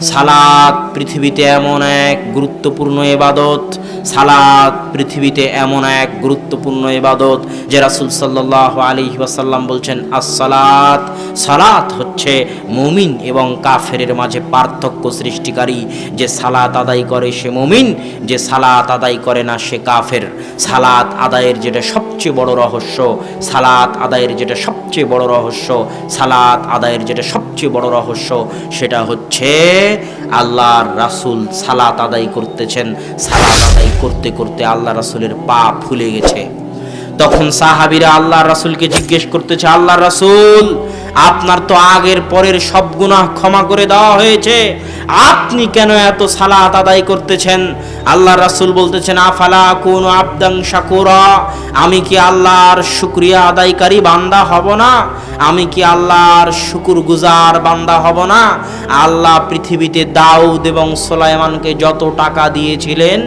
সালাদ পৃথিবীতে এমন এক গুরুত্বপূর্ণ এবাদত সালাদ পৃথিবীতে এমন এক গুরুত্বপূর্ণ এবাদত যে রাসুল সাল্লাহ আলী ওয়াসাল্লাম বলছেন, আসসালাত সালাত হচ্ছে মুমিন এবং কাফেরের মাঝে পার্থক্য সৃষ্টিকারী। যে সালাত আদায় করে সে মুমিন, যে সালাত আদায় করে না সে কাফের। সালাত আদায়ের যেটা সবচেয়ে বড় রহস্য, সালাত আদায়ের যেটা সবচেয়ে বড় রহস্য, সালাত আদায়ের যেটা সবচেয়ে বড় রহস্য সেটা হচ্ছে আল্লাহর রাসুল সালাত আদায় করতেছেন। সালাত আদায় করতে করতে আল্লাহ রাসুলের পা ফুলে গেছে। তখন সাহাবিরা আল্লাহ রাসুলকে জিজ্ঞেস করতেছে আল্লাহ রাসুল, আপনার তো আগের পরের সব গুনাহ ক্ষমা করে দেওয়া হয়েছে। আপনি কেন এত সালাত আদায় করতেছেন? আল্লাহ রাসুল বলতেছেন, আফালা কোন আবদাং শাকুরা, আমি কি আল্লাহর শুক্রিয়া আদায়কারী বান্দা হব না? আমি কি আল্লাহর শুকুর গুজার বান্দা হব না? আল্লাহ পৃথিবীতে দাউদ এবং সোলাইমানকে যত টাকা দিয়েছিলেন,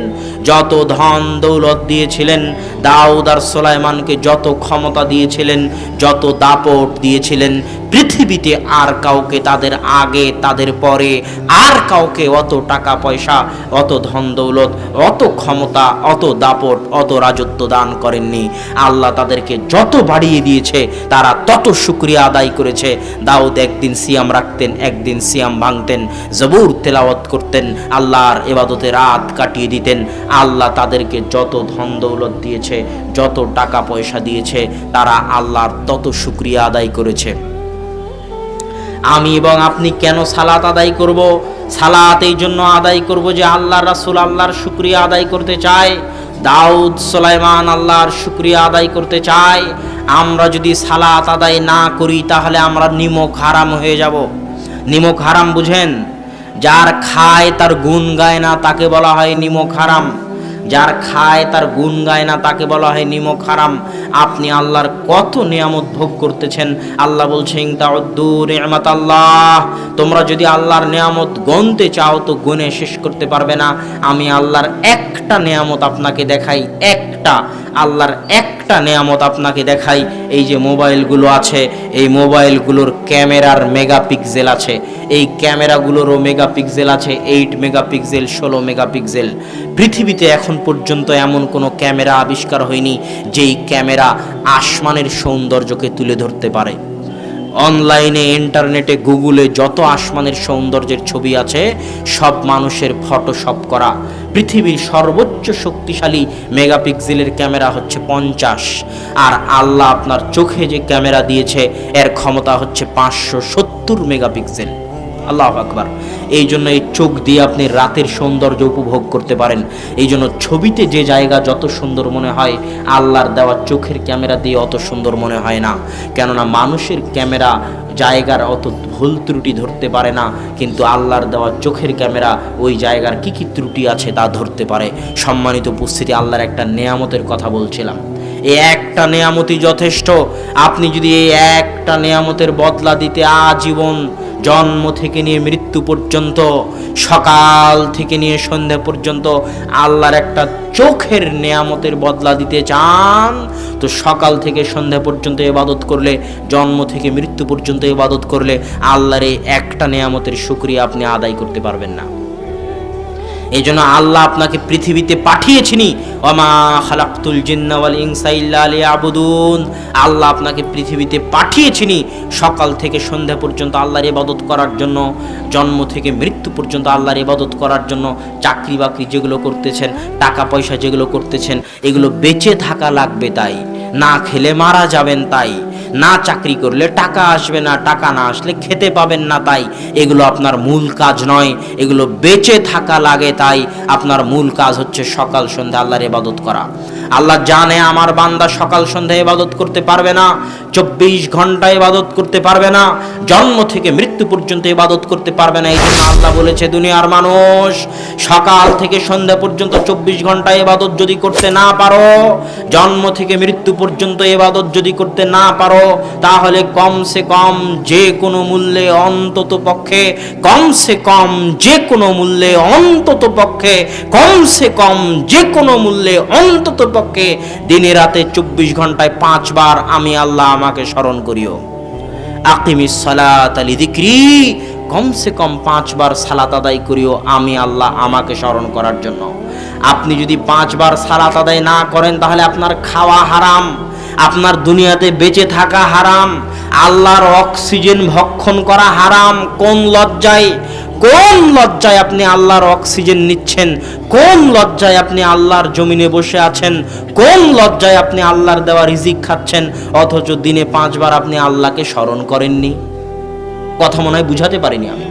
যত ধন দৌলত দিয়েছিলেন, দাউদ আর সোলাইমানকে যত ক্ষমতা দিয়েছিলেন, যত দাপট দিয়েছিলেন পৃথিবীতে আর কাউকে তাদের আগে, তাদের পরে, আর কাউকে অত টাকা পয়সা, অত ধন দৌলত, অত ক্ষমতা, অত দাপট, অত রাজত্ব দান করেননি। আল্লাহ তাদেরকে যত বাড়িয়ে দিয়েছে, তারা তত শুক্রিয়া আদায় করেছে। দাউদ একদিন সিয়াম রাখতেন, একদিন সিয়াম ভাঙতেন, জবুর তেলাওয়াত করতেন, আল্লাহর এবাদতে রাত কাটিয়ে দিতেন। আল্লাহ তাদেরকে যত ধন দৌলত দিয়েছে, যত টাকা পয়সা দিয়েছে, তারা আল্লাহর তত শুক্রিয়া আদায় করেছে। আমি এবং আপনি কেন সালাত আদায় করব? সালাত এই জন্য আদায় করব যে আল্লাহ রাসুল আল্লাহর শুক্রিয়া আদায় করতে চায়। দাউদ, সোলাইমান আল্লাহর শুক্রিয়া আদায় করতে চায়। আমরা যদি সালাত আদায় না করি, তাহলে আমরা নিমক হারাম হয়ে যাব। নিমক হারাম বুঝেন? যার খায় তার গুণ গায় না, তাকে বলা হয় নিমক হারাম। যার খায় তার গুণ গায় না, তাকে বলা হয় নিমক হারাম আপনি আল্লাহর কত নিয়ামত ভোগ করতেছেন? আল্লাহ বলছেন তাউদ্দুর নিয়ামত আল্লাহ তোমরা যদি আল্লাহর নিয়ামত গনতে চাও, তো গুনে শেষ করতে পারবে না। আমি আল্লাহর একটা নিয়ামত আপনাকে দেখাই, একটা। আল্লাহর একটা নেয়ামত আপনাকে দেখাই, এই যে মোবাইলগুলো আছে, এই মোবাইলগুলোর ক্যামেরার মেগাপিক্সেল আছে, এই ক্যামেরাগুলোরও মেগাপিক্সেল আছে, এইট মেগাপিক্সেল, ষোলো মেগাপিক্সেল। পৃথিবীতে এখন পর্যন্ত এমন কোনো ক্যামেরা আবিষ্কার হয়নি, যেই ক্যামেরা আসমানের সৌন্দর্যকে তুলে ধরতে পারে। অনলাইনে, ইন্টারনেটে, গুগলে যত আসমানের সৌন্দর্যের ছবি আছে, সব মানুষের ফটোশপ করা। পৃথিবীর সর্বোচ্চ শক্তিশালী মেগাপিক্সেলের ক্যামেরা হচ্ছে পঞ্চাশ। আর আল্লাহ আপনার চোখে যে ক্যামেরা দিয়েছে, এর ক্ষমতা হচ্ছে পাঁচশো সত্তর মেগাপিক্সেল। আল্লাহ আকবার। এই জন্য এই চোখ দিয়ে আপনি রাতের সৌন্দর্য উপভোগ করতে পারেন। এই জন্য ছবিতে যে জায়গা যত সুন্দর মনে হয়, আল্লাহর দেওয়া চোখের ক্যামেরা দিয়ে অত সুন্দর মনে হয় না। কেননা মানুষের ক্যামেরা জায়গার অত ভুল ত্রুটি ধরতে পারে না, কিন্তু আল্লাহর দেওয়া চোখের ক্যামেরা ওই জায়গার কি কি ত্রুটি আছে তা ধরতে পারে। সম্মানিত উপস্থিতি, আল্লাহর একটা নেয়ামতের কথা বলছিলাম। এই একটা নেয়ামতই যথেষ্ট। আপনি যদি এই একটা নেয়ামতের বদলা দিতে আজীবন জন্ম থেকে নিয়ে মৃত্যু পর্যন্ত, সকাল থেকে নিয়ে সন্ধ্যা পর্যন্ত আল্লাহর একটা চোখের নেয়ামতের বদলা দিতে চান, তো সকাল থেকে সন্ধ্যা পর্যন্ত এবাদত করলে, জন্ম থেকে মৃত্যু পর্যন্ত এবাদত করলে আল্লাহর এই একটা নেয়ামতের সুক্রিয়া আপনি আদায় করতে পারবেন না। এই জন্য আল্লাহ আপনাকে পৃথিবীতে পাঠিয়েছিনি ওমা খালাক্তুল জিন্নাওয়াল ইনসা ইল্লা লিয়াবুদুন। আল্লাহ আপনাকে পৃথিবীতে পাঠিয়েছিনি সকাল থেকে সন্ধ্যা পর্যন্ত আল্লাহর ইবাদত করার জন্য, জন্ম থেকে মৃত্যু পর্যন্ত আল্লাহর ইবাদত করার জন্য চাকরি বাকরি যেগুলো করতেছেন টাকা পয়সা যেগুলো করতেছেন, এগুলো বেঁচে থাকা লাগবে তাই, না খেলে মারা যাবেন তাই। না চাকরি করলে টাকা আসবে না, টাকা না আসলে খেতে পাবেন না তাই। এগুলো আপনার মূল কাজ নয়, এগুলো বেঁচে থাকা লাগে তাই। আপনার মূল কাজ হচ্ছে সকাল সন্ধ্যা আল্লাহর ইবাদত করা। আল্লাহ জানে আমার বান্দা সকাল সন্ধ্যা ইবাদত করতে পারবে না, চব্বিশ ঘণ্টা ইবাদত করতে পারবে না, জন্ম থেকে মৃত্যু পর্যন্ত ইবাদত করতে পারবে না এই জন্য আল্লাহ বলেছে, দুনিয়ার মানুষ সকাল থেকে সন্ধ্যা পর্যন্ত চব্বিশ ঘণ্টা ইবাদত যদি করতে না পারো, জন্ম থেকে মৃত্যু পর্যন্ত ইবাদত যদি করতে না পারো, তাহলে কমসে কম যে কোনো মূল্যে অন্তত পক্ষে, কমসে কম যে কোনো মূল্যে অন্তত পক্ষে, কমসে কম যে কোনো মূল্যে অন্তত পক্ষে দিনে রাতে চব্বিশ ঘন্টায় পাঁচবার আমি আল্লাহ আমাকে স্মরণ করিও। আকিমিস সালাত আলি দিক্রি, কমসে কম পাঁচবার সালাত আদায় করিও আমি আল্লাহ আমাকে স্মরণ করার জন্য। আপনি যদি পাঁচবার সালাত আদায় না করেন তাহলে আপনার খাওয়া হারাম, আপনার দুনিয়াতে বেঁচে থাকা হারাম, আল্লাহর অক্সিজেন ভক্ষণ করা হারাম, কোন লজ্জায় কোন লজ্জায় আপনি আল্লাহর অক্সিজেন নিচ্ছেন? কোন লজ্জায় আপনি আল্লাহর জমিনে বসে আছেন? কোন লজ্জায় আপনি আল্লাহর দেওয়া রিজিক খাচ্ছেন? অথচ দিনে পাঁচবার আপনি আল্লাহকে স্মরণ করেননি। কথা মনে হয় বুঝাতে পারিনি আমি।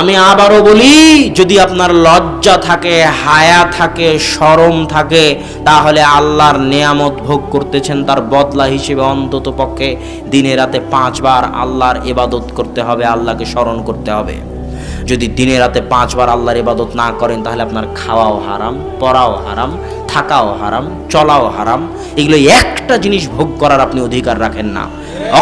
আমি আবারও বলি, যদি আপনার লজ্জা থাকে, হায়া থাকে শরম থাকে, তাহলে আল্লাহর নেয়ামত ভোগ করতেছেন তার বদলা হিসেবে অন্তত পক্ষে দিনে রাতে পাঁচবার আল্লাহর ইবাদত করতে হবে, আল্লাহকে স্মরণ করতে হবে। যদি দিনে রাতে পাঁচবার আল্লাহর ইবাদত না করেন, তাহলে আপনার খাওয়াও হারাম, পড়াও হারাম, থাকাও হারাম, চলাও হারাম। এগুলো একটা জিনিস ভোগ করার আপনি অধিকার রাখেন না।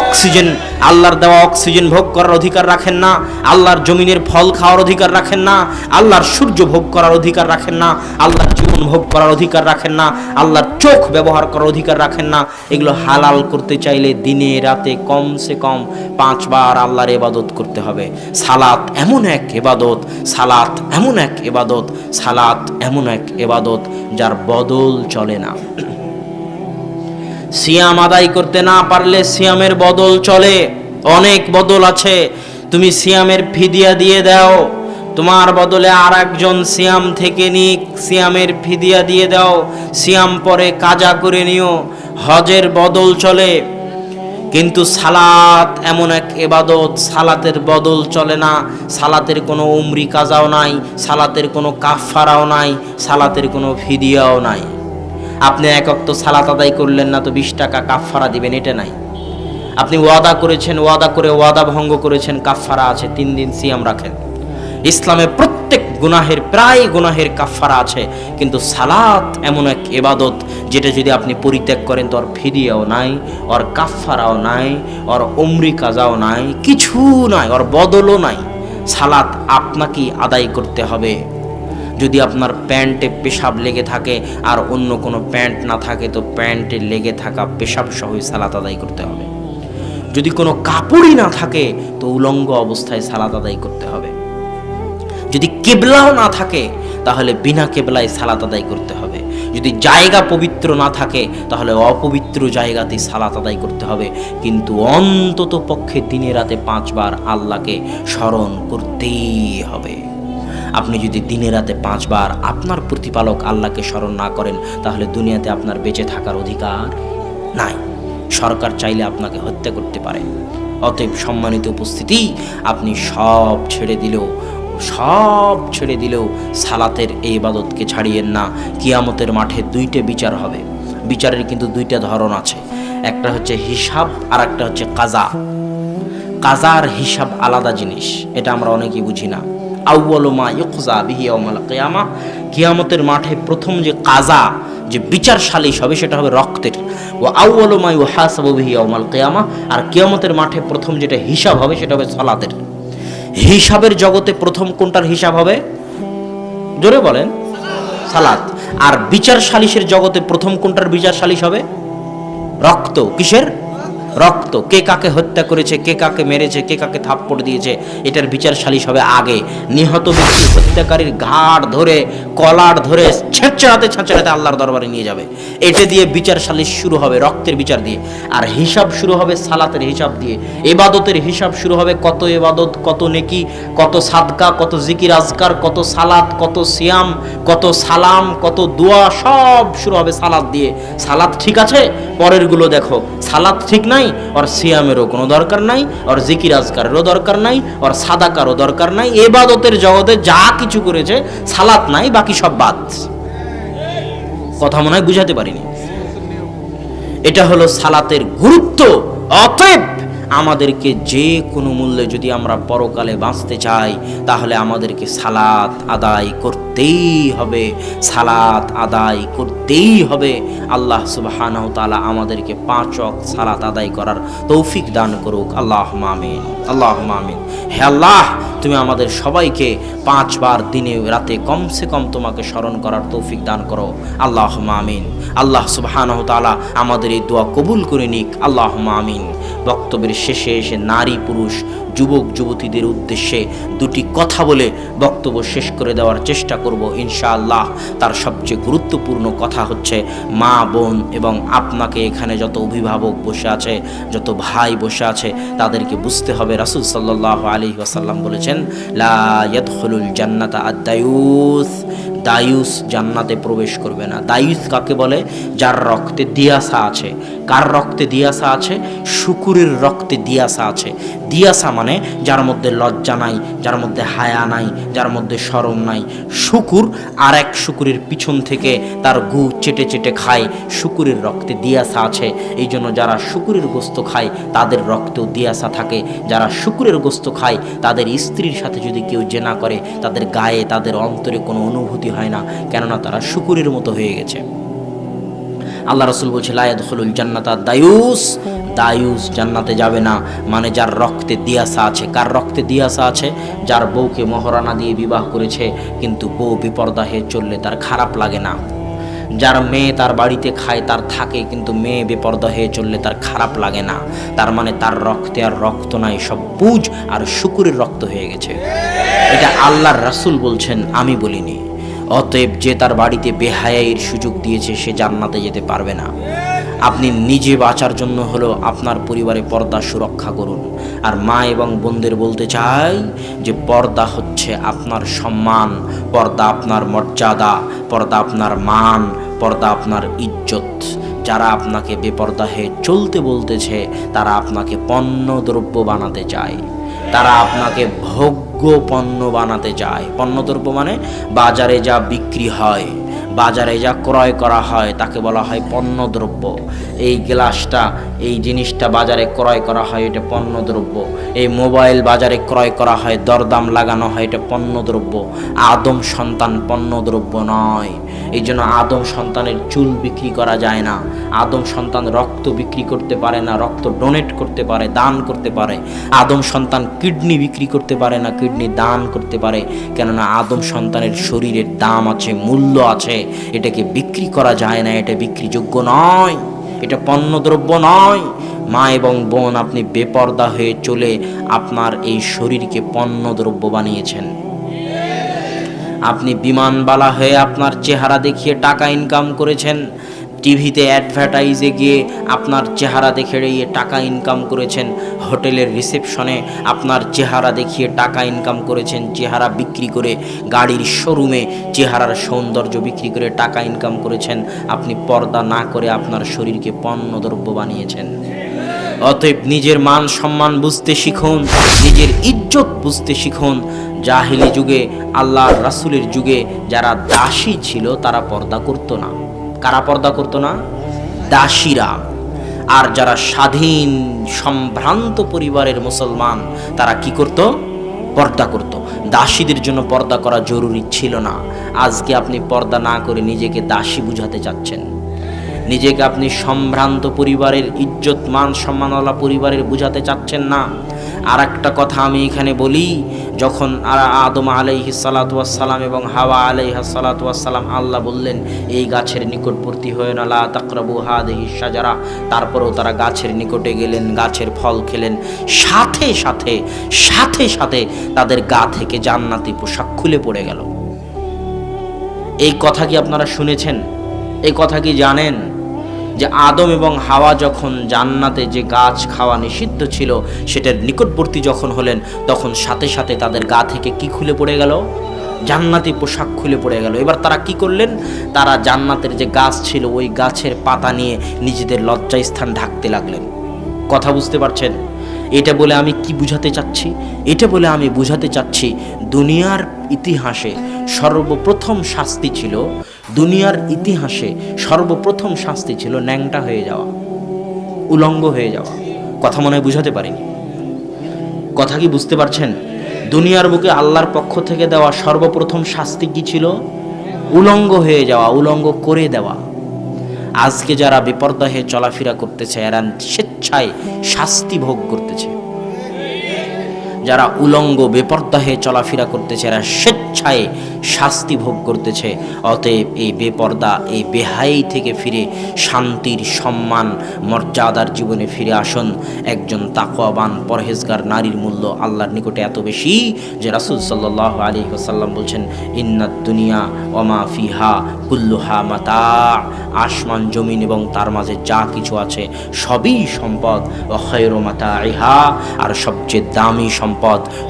অক্সিজেন, আল্লাহর দেওয়া অক্সিজেন ভোগ করার অধিকার রাখেন না, আল্লাহর জমিনের ফল খাওয়ার অধিকার রাখেন না, আল্লাহর সূর্য ভোগ করার অধিকার রাখেন না, আল্লাহর জীবন ভোগ করার অধিকার রাখেন না, আল্লাহর চোখ ব্যবহার করার অধিকার রাখেন না। এগুলো হালাল করতে চাইলে দিনে, রাতে কমসে কম পাঁচবার আল্লাহর এবাদত করতে হবে। সালাত এমন এক এবাদত সালাত এমন এক এবাদত সালাত এমন এক এবাদত যার বদল চলে না। সিয়াম আদায় করতে না পারলে সিয়ামের বদল চলে। অনেক বদল আছে। তুমি সিয়ামের ফিদিয়া দিয়ে দাও। তোমার বদলে আর একজন সিয়াম থেকে নিক, সিয়ামের ফিদিয়া দিয়ে দাও। সিয়াম পরে কাজা করে নিও। হজের বদল চলে। কিন্তু সালাত এমন এক এবাদত, সালাতের বদল চলে না। সালাতের কোনো উমরি কাজাও নাই, সালাতের কোনো কাফারাও নাই, সালাতের কোনো ফিদিয়াও নাই। আপনি এক অক্ত সালাত আদায় করলেন না তো বিশ টাকা কাফারা দিবেন, এটা নাই। আপনি ওয়াদা করেছেন, ওয়াদা করে ওয়াদা ভঙ্গ করেছেন কাফারা আছে, তিন দিন সিয়াম রাখেন। ইসলামে প্রত্যেক গুনাহের, প্রায় গুনাহের কাফারা আছে, কিন্তু সালাত এমন এক এবাদত যেটা যদি আপনি পরিত্যাগ করেন তো ওর ফিরিয়াও নাই ওর কাফারাও নাই ওর অমরি কাজাও নাই, কিছু নাই ওর বদলও নাই। সালাত আপনাকেই আদায় করতে হবে। যদি আপনার প্যান্টে পেশাব লেগে থাকে আর অন্য কোনো প্যান্ট না থাকে, তো প্যান্টে লেগে থাকা পেশাব সহই সালাত আদায় করতে হবে। যদি কোনো কাপড়ই না থাকে, তো উলঙ্গ অবস্থায় সালাত আদায় করতে হবে। যদি কেবলাও না থাকে, তাহলে বিনা কেবলায় সালাত আদায় করতে হবে। যদি জায়গা পবিত্র না থাকে, তাহলে অপবিত্র জায়গাতেই সালাত আদায় করতে হবে। কিন্তু অন্তত পক্ষে দিনে রাতে পাঁচবার আল্লাহকে স্মরণ করতেই হবে। আপনি যদি দিনে রাতে পাঁচবার আপনার প্রতিপালক আল্লাহকে স্মরণ না করেন, তাহলে দুনিয়াতে আপনার বেঁচে থাকার অধিকার নাই। সরকার চাইলে আপনাকে হত্যা করতে পারে। অতএব সম্মানিত উপস্থিতি, আপনি সব ছেড়ে দিলেও, সব ছেড়ে দিলেও সালাতের এই ইবাদতকে ছাড়িয়েন না। কিয়ামতের মাঠে দুইটা বিচার হবে। বিচারের কিন্তু দুইটা ধরন আছে। একটা হচ্ছে হিসাব আর একটা হচ্ছে কাজা। কাজার হিসাব আলাদা জিনিস। এটা আমরা অনেকেই বুঝি না। আউ্বলমা ইকজা বিহি ইয়াউমাল কিয়ামা। কিয়ামতের মাঠে প্রথম যে কাজা, যে বিচার সালিশ হবে সেটা হবে রক্তের। ও আউ্বলমা ইউহাসাবু বিহি ইয়াউমাল কিয়ামা। আর কিয়ামতের মাঠে প্রথম যেটা হিসাব হবে, সেটা হবে সালাতের। হিসাবের জগতে প্রথম কোনটার হিসাব হবে? জোরে বলেন। সালাত। আর বিচার সালিশের জগতে প্রথম কোনটার বিচার সালিশ হবে রক্ত। কিসের? রক্ত, কে কাকে হত্যা করেছে, কে কাকে মেরেছে, কে কাকে থাপ্পড় দিয়েছে, এটার বিচার সালিশ হবে আগে। নিহত ব্যক্তি হত্যাকারীর ঘাড় ধরে, কলার ধরে, ছেঁচড়াতে ছেঁচড়াতে আল্লাহর দরবারে নিয়ে যাবে। এটা দিয়ে বিচার সালিশ শুরু হবে রক্তের বিচার দিয়ে। আর হিসাব শুরু হবে সালাতের হিসাব দিয়ে। এবাদতের হিসাব শুরু হবে কত এবাদত, কত নেকি, কত সাদকা, কত জিকির আজকার, কত সালাত, কত সিয়াম, কত সালাম, কত দোয়া, সব শুরু হবে সালাত দিয়ে। সালাত ঠিক আছে? পরেরগুলো দেখো। সালাত ঠিক নাই? ওর সিয়ামেরও কোনো দরকার নাই, ওর জিকির আজকারেরও দরকার নাই, ওর সাদাকারও দরকার নাই, এবাদতের জগতে যা কিছু করেছে, সালাত নাই, বাকি সব বাদ। কথা মনে হয় বুঝাতে পারিনি। এটা হলো সালাতের গুরুত্ব। অতএব আমাদেরকে যে কোনো মূল্যে যদি আমরা পরকালে বাঁচতে চাই, তাহলে আমাদেরকে সালাত আদায় করতেই হবে, সালাত আদায় করতেই হবে। আল্লাহ সুবহানাহু তাআলা আমাদেরকে পাঁচ ওয়াক্ত সালাত আদায় করার তৌফিক দান করুক। আল্লাহ মামিন আল্লাহ মামিন হে আল্লাহ, তুমি আমাদের সবাইকে পাঁচবার দিনে রাতে কমসে কম তোমাকে স্মরণ করার তৌফিক দান করো। আল্লাহ মামিন আল্লাহ সুবহানাহু তাআলা আমাদের এই দোয়া কবুল করে নিক। আল্লাহ মামিন বক্তব্যের শেষে এসে নারী পুরুষ, যুবক, যুবতীদের উদ্দেশ্যে দুটি কথা বলে বক্তব্য শেষ করে দেওয়ার চেষ্টা করব ইনশাআল্লাহ। তার সবচেয়ে গুরুত্বপূর্ণ কথা হচ্ছে মা, বোন এবং আপনাকে এখানে যত অভিভাবক বসে আছে, যত ভাই বসে আছে, তাদেরকে বুঝতে হবে। রাসুল সাল্লাহ আলী ওয়াসাল্লাম বলেছেন, লা ইয়াদখুলুল জান্নাতা আদ-দায়ুস দায়ুস জান্নাতে প্রবেশ করবে না। দায়ুস কাকে বলে? যার রক্তে দিয়াসা আছে। কার রক্তে দিয়াসা আছে? শুকুরের রক্তে দিয়াসা আছে। দিয়াসা মানে যার মধ্যে লজ্জা নাই, যার মধ্যে হায়া নাই, যার মধ্যে শরম নাই। শুকুর আর এক শুকুরের পিছন থেকে তার গু চেটে চেটে খায়। শুকুরের রক্তে দিয়াসা আছে। এই জন্য যারা শুকুরের গোস্ত খায়, তাদের রক্তেও দিয়াসা থাকে। যারা শুকুরের গোস্ত খায়, তাদের স্ত্রীর সাথে যদি কেউ জেনা করে, তাদের গায়ে, তাদের অন্তরে কোনো অনুভূতি হয় না, কেননা তারা শুকুরের মতো হয়ে গেছে। আল্লাহ রসুল বলছে লায়াদুল জান্নাতা দায়ুস। দায়ুস জান্নাতে যাবে না মানে যার রক্তে দিয়াসা আছে। কার রক্তে দিয়াসা আছে? যার বউকে মহারানা দিয়ে বিবাহ করেছে, কিন্তু বউ বিপর্দা হয়ে চললে তার খারাপ লাগে না। যার মেয়ে তার বাড়িতে খায়, তার থাকে, কিন্তু মেয়ে বেপর্দা হয়ে চললে তার খারাপ লাগে না। তার মানে তার রক্তে আর রক্ত নাই, সব বুঝ আর শুকুরের রক্ত হয়ে গেছে। এটা আল্লাহর রাসূল বলছেন, আমি বলিনি। অতএব যে তার বাড়িতে বেহায়ের সুযোগ দিয়েছে, সে জান্নাতে যেতে পারবে না। আপনি নিজে বাঁচার জন্য হলো আপনার পরিবারে পর্দা সুরক্ষা করুন। আর মা এবং বোনদের বলতে চাই যে, পর্দা হচ্ছে আপনার সম্মান, পর্দা আপনার মর্যাদা, পর্দা আপনার মান, পর্দা আপনার ইজ্জত। যারা আপনাকে বেপর্দা হয়ে চলতে বলতেছে, তারা আপনাকে পণ্য দ্রব্য বানাতে চায়। তারা আপনাকে ভোগ্য পণ্য বানাতে চায়। পণ্যদ্রব্য মানে বাজারে যা বিক্রি হয়। বাজারে যা ক্রয় করা হয়, তাকে বলা হয় পণ্যদ্রব্য। এই গ্লাসটা, এই জিনিসটা বাজারে ক্রয় করা হয়, এটা পণ্যদ্রব্য। এই মোবাইল বাজারে ক্রয় করা হয়, দরদাম লাগানো হয়, এটা পণ্যদ্রব্য। আদম সন্তান পণ্যদ্রব্য নয়। এই জন্য আদম সন্তানের চুল বিক্রি করা যায় না। আদম সন্তান রক্ত বিক্রি করতে পারে না, রক্ত ডোনেট করতে পারে, দান করতে পারে। আদম সন্তান কিডনি বিক্রি করতে পারে না, কিডনি দান করতে পারে। কেননা আদম সন্তানের শরীরের দাম আছে, মূল্য আছে। এটাকে বিক্রি করা যায় না, এটা বিক্রিযোগ্য নয়, এটা পণ্যদ্রব্য নয়। মা এবং বোন, আপনি বেপর্দা হয়ে চলে আপনার এই শরীরকে পণ্যদ্রব্য বানিয়েছেন। আপনি বিমানবালা হয়ে আপনার চেহারা দেখিয়ে টাকা ইনকাম করেছেন। টিভিতে অ্যাডভার্টাইজে গিয়ে আপনার চেহারা দেখে টাকা ইনকাম করেছেন। হোটেলের রিসেপশনে আপনার চেহারা দেখিয়ে টাকা ইনকাম করেছেন। চেহারা বিক্রি করে গাড়ির শোরুমে চেহারার সৌন্দর্য বিক্রি করে টাকা ইনকাম করেছেন। আপনি পর্দা না করে আপনার শরীরকে পণ্যদ্রব্য বানিয়েছেন। অতএব নিজের মান সম্মান বুঝতে শিখুন, নিজের ইজ্জত বুঝতে শিখুন। জাহিলি যুগে, আল্লাহর রাসূলের যুগে যারা দাসী ছিল তারা পর্দা করতো না। কারা পর্দা করতো না? দাসীরা। আর যারা স্বাধীন, সম্ভ্রান্ত পরিবারের মুসলমান, তারা কি করত? পর্দা করত। দাসীদের জন্য পর্দা করা জরুরি ছিল না। আজকে আপনি পর্দা না করে নিজেকে দাসী বুঝাতে চাচ্ছেন। নিজেকে আপনি সম্ভ্রান্ত পরিবারের ইজ্জত, মান সম্মানওয়ালা পরিবারের বুঝাতে চাচ্ছেন না। আর একটা কথা আমি এখানে বলি, যখন আদম আলাইহি সালাতাম এবং হাওয়া আলাইহা সালাতাম আল্লাহ বললেন, এই গাছের নিকটবর্তী হয়ে না তাকরাবু হাদিহি সাজারা তারপরেও তারা গাছের নিকটে গেলেন, গাছের ফল খেলেন। সাথে সাথে সাথে সাথে তাদের গা থেকে জান্নাতি পোশাক খুলে পড়ে গেল। এই কথা কি আপনারা শুনেছেন? এই কথা কি জানেন? যে আদম এবং হাওয়া যখন জান্নাতে যে গাছ খাওয়া নিষিদ্ধ ছিল, সেটার নিকটবর্তী যখন হলেন, তখন সাথে সাথে তাদের গা থেকে কি খুলে পড়ে গেল? জান্নাতি পোশাক খুলে পড়ে গেল। এবার তারা কি করলেন? তারা জান্নাতের যে গাছ ছিল, ওই গাছের পাতা নিয়ে নিজেদের লজ্জাস্থান ঢাকতে লাগলেন। কথা বুঝতে পারছেন? এটা বলে আমি কি বুঝাতে চাচ্ছি? এটা বলে আমি বুঝাতে চাচ্ছি, দুনিয়ার ইতিহাসে সর্বপ্রথম শাস্তি ছিল দুনিয়ার ইতিহাসে সর্বপ্রথম শাস্তি ছিল ন্যাংটা হয়ে যাওয়া, উলঙ্গ হয়ে যাওয়া। কথা মনে হয় বুঝাতে পারিনি। কথা কি বুঝতে পারছেন? দুনিয়ার বুকে আল্লাহর পক্ষ থেকে দেওয়া সর্বপ্রথম শাস্তি কি ছিল? উলঙ্গ হয়ে যাওয়া, উলঙ্গ করে দেওয়া। আজকে যারা বিপর্দা হয়ে চলাফেরা করতেছে, এরা স্বেচ্ছায় শাস্তি ভোগ করতেছে। যারা উলঙ্গ বেপর্দাহে চলাফেরা করতেছে, এরা স্বেচ্ছায় শাস্তি ভোগ করতেছে। অতএব এই বেপর্দা, এই বেহাই থেকে ফিরে শান্তির সম্মান, মর্যাদার জীবনে ফিরে আসুন। একজন তাকওয়াবান, পরহেজগার নারীর মূল্য আল্লাহর নিকটে এত বেশি যে রাসুল সাল্লাহ আলী ওসাল্লাম বলছেন ইন্নাত দুনিয়া ওমা ফিহা কুল্লুহা মাতা। আসমান, জমিন এবং তার মাঝে যা কিছু আছে সবই সম্পদ অক্ষয়ের মাতা ইহা আর সবচেয়ে দামি সম্পদ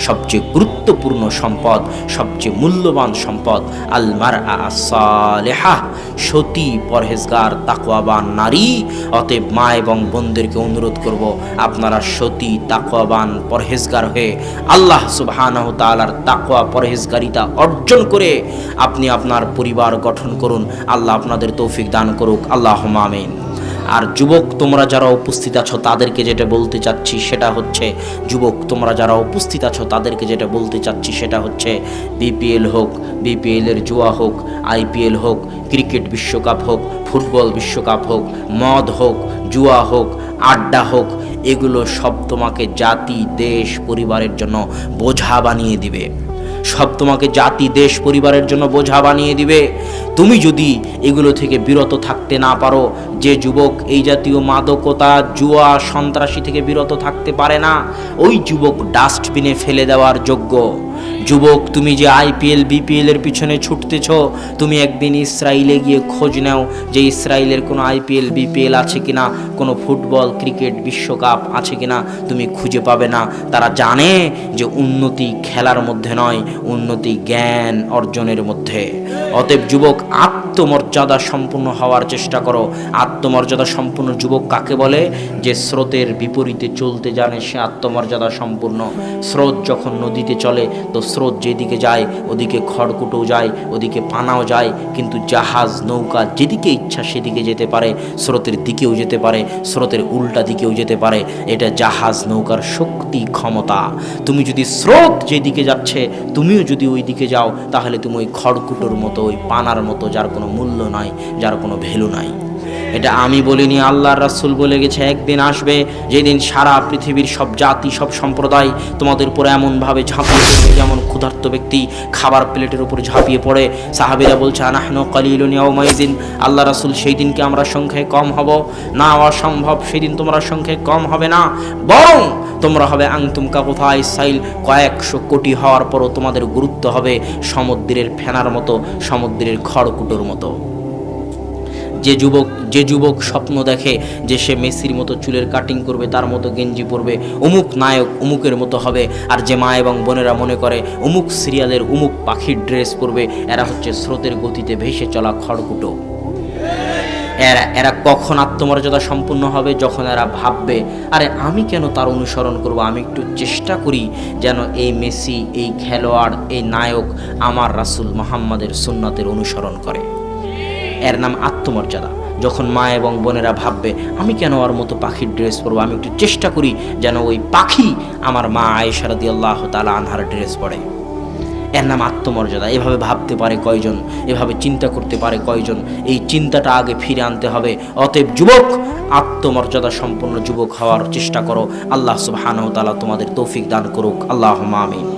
সবচেয়ে গুরুত্বপূর্ণ সম্পদ, সবচেয়ে মূল্যবান সম্পদ আলমার আসালেহা সতী পরহেজগার, তাকওয়াবান নারী। অতএব মা এবং বোনদেরকে অনুরোধ করব, আপনারা সতী, তাকওয়াবান পরহেজগার হয়ে আল্লাহ সুবহানাহু তাআলার তাকওয়া পরহেজগারিতা অর্জন করে আপনি আপনার পরিবার গঠন করুন। আল্লাহ আপনাদের তৌফিক দান করুক। আল্লাহ আমিন। আর যুবক, তোমরা যারা উপস্থিত আছো, তাদেরকে যেটা বলতে চাচ্ছি সেটা হচ্ছে, যুবক, তোমরা যারা উপস্থিত আছো, তাদেরকে যেটা বলতে চাচ্ছি সেটা হচ্ছে বিপিএল হোক বিপিএলের জুয়া হোক আইপিএল হোক, ক্রিকেট বিশ্বকাপ হোক, ফুটবল বিশ্বকাপ হোক, মদ হোক, জুয়া হোক, আড্ডা হোক, এগুলো সব তোমাকে জাতি, দেশ, পরিবারের জন্য বোঝা বানিয়ে দিবে। সব তোমাকে জাতি, দেশ, পরিবারের জন্য বোঝা বানিয়ে দিবে। তুমি যদি এগুলো থেকে বিরত থাকতে না পারো যে যুবক এই জাতীয় মাদকতা, জুয়া, সন্ত্রাসী থেকে বিরত থাকতে পারে না, ওই যুবক ডাস্টবিনে ফেলে দেওয়ার যোগ্য। যুবক, তুমি যে আইপিএল, বিপিএল এর পিছনে ছুটতেছ, তুমি একদিন ইসরায়েলে গিয়ে খোঁজ নাও যে ইসরায়েলের কোনো আইপিএল, বিপিএল আছে কিনা, কোনো ফুটবল, ক্রিকেট, বিশ্বকাপ আছে কিনা, তুমি খুঁজে পাবে না। তারা জানে যে উন্নতি খেলার মধ্যে নয়, উন্নতি জ্ঞান অর্জনের মধ্যে। অতএব যুবক, আত্মমর্যাদা সম্পূর্ণ হওয়ার চেষ্টা করো আত্মমর্যাদা সম্পূর্ণ যুবক কাকে বলে? যে স্রোতের বিপরীতে চলতে জানে, সে আত্মমর্যাদা সম্পূর্ণ স্রোত যখন নদীতে চলে, তো স্রোত যেদিকে যায়, ওদিকে খড়কুটো যায়, ওদিকে পানাও যায়। কিন্তু জাহাজ, নৌকা, যেদিকে ইচ্ছা সেদিকে যেতে পারে, স্রোতের দিকেও যেতে পারে, স্রোতের উল্টা দিকেও যেতে পারে। এটা জাহাজ, নৌকার শক্তি, ক্ষমতা। তুমি যদি স্রোত যেদিকে যাচ্ছে, তুমিও যদি ওই দিকে যাও, তাহলে তুমি ওই খড়কুটোর মতো, ওই পানার মতো, যার কোনো মূল্য নাই, যার কোনো ভ্যালু নাই। এটা আমি বলিনি, আল্লাহর রাসুল বলে গেছে, একদিন আসবে যেদিন সারা পৃথিবীর সব জাতি, সব সম্প্রদায় তোমাদের উপর এমনভাবে ঝাঁপিয়ে পড়বে যেমন ক্ষুধার্ত ব্যক্তি খাবার প্লেটের উপর ঝাঁপিয়ে পড়ে। সাহাবিরা বলছে, আনাহন কালিলুন ইয়াউমাইজিন আল্লাহ রাসুল সেই দিনকে আমরা সংখ্যায় কম হব। না অসম্ভব, সেদিন তোমরা সংখ্যায় কম হবে না, বরং তোমরা হবে আংতুম কাকুথাই সাইল, কয়েকশো কোটি হওয়ার পরও তোমাদের গুরুত্ব হবে সমুদ্রের ফেনার মতো, সমুদ্রের খড়কুটোর মতো। যে যুবক যে যুবক স্বপ্ন দেখে যে সে মেসির মতো চুলের কাটিং করবে, তার মতো গেঞ্জি পরবে, অমুক নায়ক অমুকের মতো হবে। আর যে মা এবং বোনেরা মনে করে, অমুক সিরিয়ালের অমুক পাখির ড্রেস পরবে, এরা হচ্ছে স্রোতের গতিতে ভেসে চলা খড়কুটো। এরা এরা কখন আত্মমর্যাদা সম্পূর্ণ হবে যখন এরা ভাববে, আরে আমি কেন তার অনুসরণ করব? আমি একটু চেষ্টা করি যেন এই মেসি, এই খেলোয়াড়, এই নায়ক আমার রাসূল মোহাম্মদের সুন্নাতের অনুসরণ করে। এর নাম আত্মমর্যাদা। যখন মা এবং বোনেরা ভাববে, আমি কেন ওর মতো পাখির ড্রেস পরবো? আমি একটু চেষ্টা করি যেন ওই পাখি আমার মা আয়েশারদি আল্লাহ তালা আনহার ড্রেস পরে। এর নাম আত্মমর্যাদা। এভাবে ভাবতে পারে কয়জন? এভাবে চিন্তা করতে পারে কয়জন? এই চিন্তাটা আগে ফিরে আনতে হবে। অতএব যুবক, আত্মমর্যাদা সম্পন্ন যুবক হওয়ার চেষ্টা করো। আল্লাহ সুবহানাহু তাআলা তোমাদের তৌফিক দান করুক। আল্লাহ আমিন।